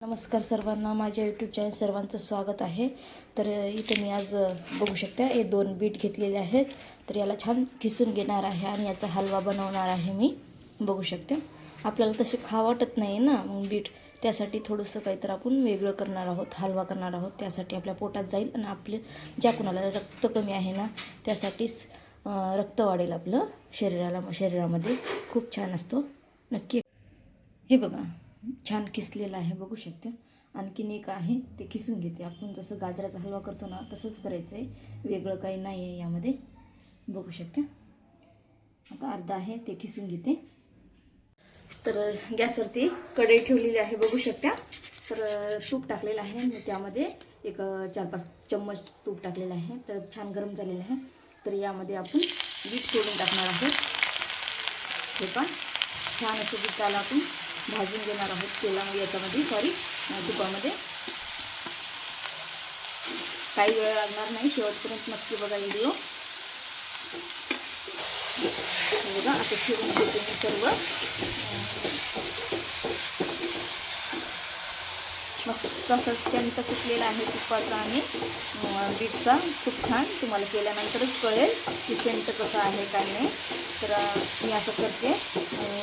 नमस्कार सर्वांना माझ्या यूट्यूब चॅनल सर्वांचं स्वागत आहे. तर इथे मी आज बघू शकता हे दोन बीट घेतलेले आहेत. तर याला छान किसून घेणार आहे आणि याचा हलवा बनवणार आहे मी. बघू शकते. आपल्याला तसे खा वाटत नाही ना मग बीट त्यासाठी थोडंसं काहीतरी आपण वेगळं करणार आहोत हलवा करणार आहोत. त्यासाठी आपल्या पोटात जाईल आणि आपले ज्या कुणाला रक्त कमी आहे ना त्यासाठीच रक्त वाढेल आपलं शरीराला शरीरामध्ये. खूप छान असतो. नक्की. हे बघा. छान किसलेलं आहे बघू शकते. आणखीन एक आहे ते किसून घेते. आपण जसं गाजराचा हलवा करतो ना तसंच करायचं आहे वेगळं काही नाही आहे यामध्ये. बघू शकते. आता अर्धा आहे ते किसून घेते. तर गॅसवरती कढई ठेवलेली आहे बघू शकता. तर तूप टाकलेलं आहे. मी त्यामध्ये एक चार पाच चम्मच तूप टाकलेलं आहे. तर छान गरम झालेलं आहे. तर यामध्ये आपण बीट सोडून टाकणार आहोत. हे पण छान असं बीटाला आपण भाजून घेणार आहोत तेलामध्ये याच्यामध्ये सॉरी तुपामध्ये. काही वेळ लागणार नाही शेवटपर्यंत नक्की बघा व्हिडिओ बघा आता फिरून घेते मी सर्व. मस्त असं त्यांचं कुठलेलं आहे तुपाचा आणि बीटचा. खूप छान. तुम्हाला केल्यानंतरच कळेल की सेंट कसं आहे काय नाही. तर मी असं करते.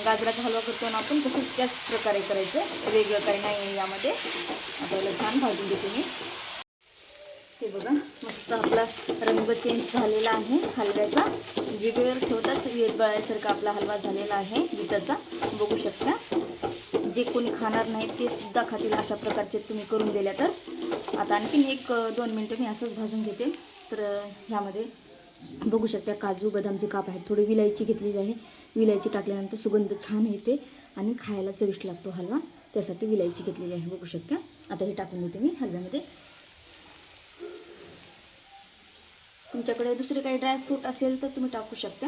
गाजराचा हलवा करतो ना आपण तसंच त्याच प्रकारे करायचं. वेगळं काही नाही आहे यामध्ये. आपल्याला छान भाजून घेते मी. ते बघा मस्त आपला रंग चेंज झालेला आहे हलव्याचा. जिभेवर ठेवताच विरगळासारखा आपला हलवा झालेला आहे बीटाचा बघू शकता. जे कोणी खाणार नाही ते सुद्धा खातील अशा प्रकारचे तुम्ही करून दिल्या तर. आता आणखीन एक दोन मिनटं मी असंच भाजून घेते. तर ह्यामध्ये बघू शकता काजू बदामचे काप आहेत थोडी विलायची घेतलेली आहे. विलायची टाकल्यानंतर सुगंध छान येते आणि खायला चविष्ट लागतो हलवा. त्यासाठी विलायची घेतलेली आहे बघू शकता. आता हे टाकून देते मी हलव्यामध्ये. तुमच्याकडे दुसरे काही ड्रायफ्रूट असेल तर तुम्ही टाकू शकता.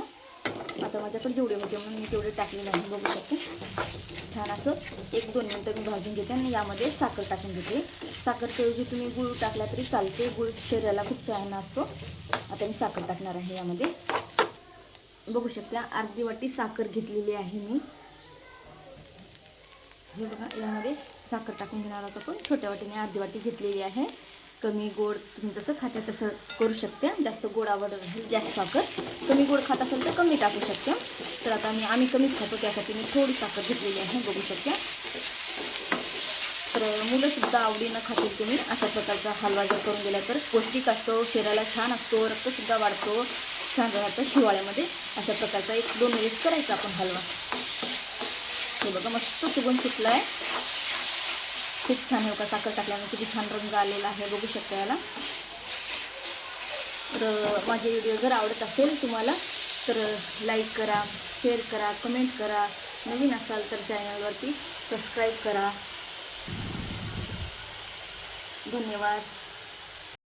आता माझ्याकडे जेवढे होते म्हणून मी तेवढे टाकलेले आहे बघू शकते. छान असं एक दोन मिनटं मी भाजून घेते आणि यामध्ये साखर टाकून घेते. साखरच्याऐवजी तुम्ही गुळ टाकला तरी चालते. गुळ शरीराला खूप छान असतो. आता मी साखर टाकणार आहे यामध्ये. बघू शकता अर्धी वाटी साखर घेतलेली आहे मी. हे बघा यामध्ये साखर टाकून घेणार आहोत आपण. छोट्या वाटीने अर्धी वाटी घेतलेली आहे. कमी गोड तुम्ही जसं खाता तसं करू शकते. जास्त गोड आवडत जास्त साखर. कमी गोड खात असेल तर कमी टाकू शकते. तर आता मी आम्ही कमीच खातो त्यासाठी मी थोडी साखर घेतलेली आहे बघू शकते. तर मुलंसुद्धा आवडीनं खातील तुम्ही. अशा प्रकारचा हलवा जर करून दिला तर पौष्टिक असतो शरीराला छान असतो रक्तसुद्धा वाढतो छान राहतं हिवाळ्यामध्ये. अशा प्रकारचा एक दोन वेळेस करायचा आपण हलवा. हे बघा मस्त सुगंध सुटला आहे खूप छान आहे का साखर टाकल्यानं किती छान रंग आलेला आहे बघू शकता याला. तर माझे व्हिडिओ जर आवडत असेल तुम्हाला तर लाईक करा शेअर करा कमेंट करा. नवीन असाल तर चॅनलवरती सबस्क्राईब करा. धन्यवाद.